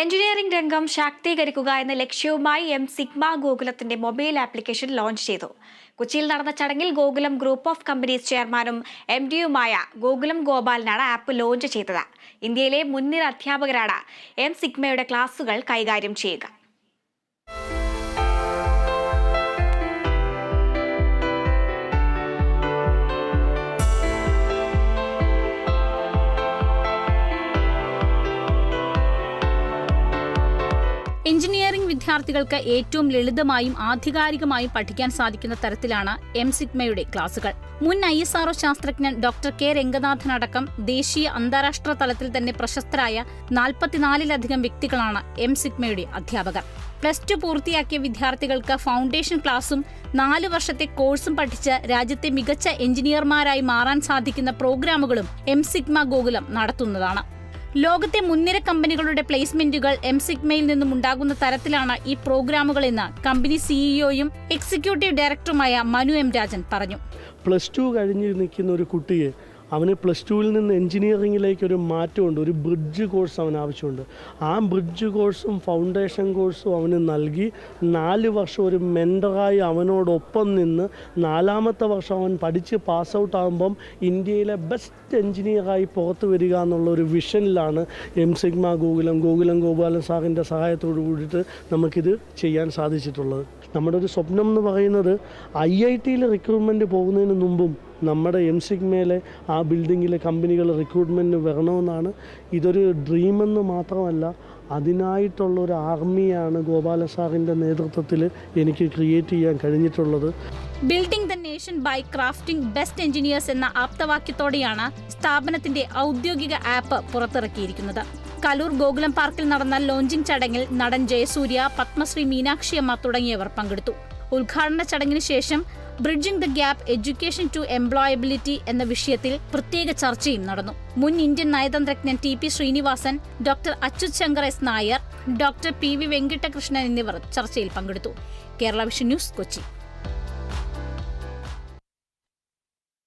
Engineering രംഗം ശാക്തീകരിക്കുക എന്ന ലക്ഷ്യവുമായി എം സിഗ്മ ഗോകുലത്തിന്റെ മൊബൈൽ ആപ്ലിക്കേഷൻ ലോഞ്ച് ചെയ്തു. കൊച്ചിയിൽ നടന്ന ചടങ്ങിൽ ഗോകുലം ഗ്രൂപ്പ് ഓഫ് കമ്പനീസ് ചെയർമാനും എം ഡിയുമായ ഗോകുലം ഗോപാലിനാണ് ആപ്പ് ലോഞ്ച് ചെയ്തത്. ഇന്ത്യയിലെ മുൻനിര അധ്യാപകരാണ് എം സിഗ്മയുടെ ക്ലാസുകൾ കൈകാര്യം ചെയ്യുക. എഞ്ചിനീയറിംഗ് വിദ്യാർത്ഥികൾക്ക് ഏറ്റവും ലളിതമായും ആധികാരികമായും പഠിക്കാൻ സാധിക്കുന്ന തരത്തിലാണ് എം സിഗ്മയുടെ ക്ലാസുകൾ. മുൻ ഐ എസ് ആർഒ ശാസ്ത്രജ്ഞൻ ഡോക്ടർ കെ രംഗനാഥൻ അടക്കം ദേശീയ അന്താരാഷ്ട്ര തലത്തിൽ തന്നെ പ്രശസ്തരായ നാൽപ്പത്തിനാലിലധികം വ്യക്തികളാണ് എം സിഗ്മയുടെ അധ്യാപകർ. പ്ലസ് ടു പൂർത്തിയാക്കിയ വിദ്യാർത്ഥികൾക്ക് ഫൗണ്ടേഷൻ ക്ലാസും നാല് വർഷത്തെ കോഴ്സും പഠിച്ച് രാജ്യത്തെ മികച്ച എഞ്ചിനീയർമാരായി മാറാൻ സാധിക്കുന്ന പ്രോഗ്രാമുകളും എം സിഗ്മ ഗോകുലം നടത്തുന്നതാണ്. ലോകത്തെ മുൻനിര കമ്പനികളുടെ പ്ലേസ്മെന്റുകൾ എം സിഗ്മയിൽ നിന്നും ഉണ്ടാകുന്ന തരത്തിലാണ് ഈ പ്രോഗ്രാമുകൾ എന്ന് കമ്പനി സിഇഒയും എക്സിക്യൂട്ടീവ് ഡയറക്ടറുമായ മനു എം രാജൻ പറഞ്ഞു. പ്ലസ് ടു കഴിഞ്ഞ് നിൽക്കുന്ന ഒരു കുട്ടിയെ അവന് പ്ലസ് ടുവിൽ നിന്ന് എൻജിനീയറിങ്ങിലേക്ക് ഒരു മാറ്റമുണ്ട്. ഒരു ബ്രിഡ്ജ് കോഴ്സ് അവന് ആവശ്യമുണ്ട്. ആ ബ്രിഡ്ജ് കോഴ്സും ഫൗണ്ടേഷൻ കോഴ്സും അവന് നൽകി നാല് വർഷം ഒരു മെൻഡറായി അവനോടൊപ്പം നിന്ന് നാലാമത്തെ വർഷം അവൻ പഠിച്ച് പാസ് ഔട്ട് ആകുമ്പം ഇന്ത്യയിലെ ബെസ്റ്റ് എൻജിനീയറായി പുറത്തു വരിക എന്നുള്ള ഒരു വിഷനിലാണ് എം സിഗ്മ ഗോകുലം ഗോകുലം ഗോപാലൻ സാറിന്റെ സഹായത്തോടു കൂടിയിട്ട് നമുക്കിത് ചെയ്യാൻ സാധിച്ചിട്ടുള്ളത്. നമ്മുടെ ഒരു സ്വപ്നം എന്ന് പറയുന്നത് ഐ ഐ ടിയിൽ റിക്രൂട്ട്മെന്റ് പോകുന്നതിന് മുമ്പും നമ്മുടെ എം സിഗ്മയിലെ ആ ബിൽഡിങ്ങിലെ കമ്പനികൾ റിക്രൂട്ട്മെന്റിന് വരണമെന്നാണ് ഇതൊരു ഡ്രീമെന്ന് മാത്രമല്ല അതിനായിട്ടുള്ള ഒരു ആർമിയാണ് ഗോപാല സാറിന്റെ നേതൃത്വത്തിൽ എനിക്ക് ക്രിയേറ്റ് ചെയ്യാൻ കഴിഞ്ഞിട്ടുള്ളത്. Building the nation by crafting best engineers എന്ന ആപ്തവാക്യത്തോടെയാണ് സ്ഥാപനത്തിന്റെ ഔദ്യോഗിക ആപ്പ് പുറത്തിറക്കിയിരിക്കുന്നത്. കലൂർ ഗോകുലം പാർക്കിൽ നടന്ന ലോഞ്ചിംഗ് ചടങ്ങിൽ നടൻ ജയസൂര്യ പത്മശ്രീ മീനാക്ഷിയമ്മ തുടങ്ങിയവർ പങ്കെടുത്തു. ഉദ്ഘാടന ചടങ്ങിന് ശേഷം bridging the gap education to employability എന്ന വിഷയത്തിൽ പ്രത്യേക ചർച്ചയും നടന്നു. മുൻ Indian നയതന്ത്രജ്ഞൻ T P Srinivasan doctor Achyut Shankar S Nair doctor P V Venkitakrishnan എന്നിവർ ചർച്ചയിൽ പങ്കെടുത്തു. Kerala vision news Kochi.